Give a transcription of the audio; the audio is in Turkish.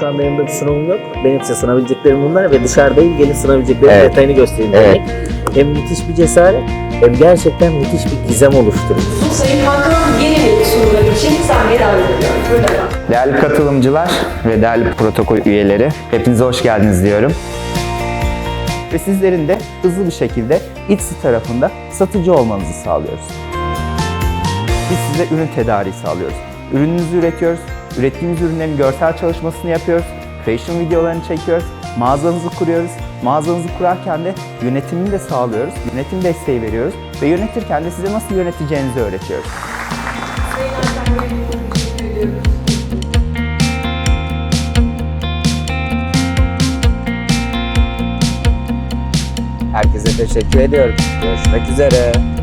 şu an benim de bir sunumum yok. Benim size sunabileceklerim bunlar ve dışarıdayım. Gelin sunabileceklerim Evet. detayını göstereyim Evet. demek. Hem müthiş bir cesaret hem gerçekten müthiş bir gizem oluşturuyor. Sayın Hakan Yenil'in sunumları için sahneye davet ediyorum. Buyurun. Değerli katılımcılar ve değerli protokol üyeleri, hepinize hoş geldiniz diyorum. Ve sizlerin de hızlı bir şekilde Etsy tarafında satıcı olmanızı sağlıyoruz. Biz size ürün tedariği sağlıyoruz. Ürününüzü üretiyoruz, ürettiğimiz ürünlerin görsel çalışmasını yapıyoruz, creation videolarını çekiyoruz, mağazanızı kuruyoruz. Mağazanızı kurarken de yönetimini de sağlıyoruz, yönetim desteği veriyoruz ve yönetirken de size nasıl yöneteceğinizi öğretiyoruz. Herkese teşekkür ediyorum. Görüşmek üzere.